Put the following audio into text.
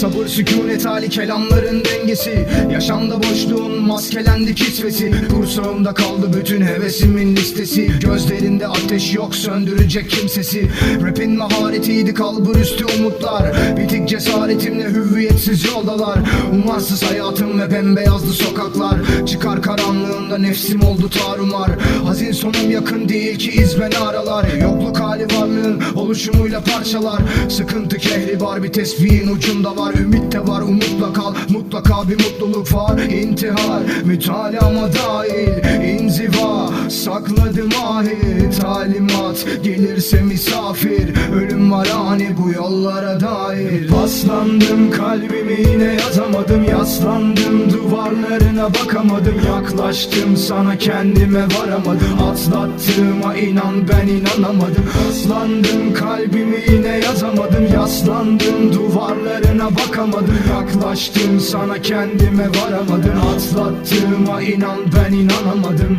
Sabır sükunet hali kelamların dengesi. Yaşamda boşluğun maskelendi kisvesi Kursağımda kaldı bütün hevesimin listesi. Gözlerinde ateş yok söndürecek kimsesi. Rapin maharetiydi kalbur üstü umutlar. Bitik cesaretimle hüviyetsiz yoldalar. Umarsız hayatım ve bembeyazlı sokaklar. Çıkar karanlığında nefsim oldu tarumar. Hazin sonum yakın değil ki iz beni aralar Yokluk hali varlığın oluşumuyla parçalar. Sıkıntı kehri var bir tesbihin ucunda var. Ümit de var umutla kal. Mutlaka bir mutluluk var İntihar. Mütalama dahil inziva. Sakladım ahir talimat. Gelirse misafir. Ölüm var ani bu yollara dair Paslandım kalbimi yine yazamadım Yaslandım duvarlarına bakamadım Yaklaştım sana kendime varamadım. Atlattığıma inan ben inanamadım. Paslandım kalbimi yine yazamadım. Yaslandım duvarlarına bakamadım. Yaklaştım sana kendime varamadım. Atlattığıma inan ben inanamadım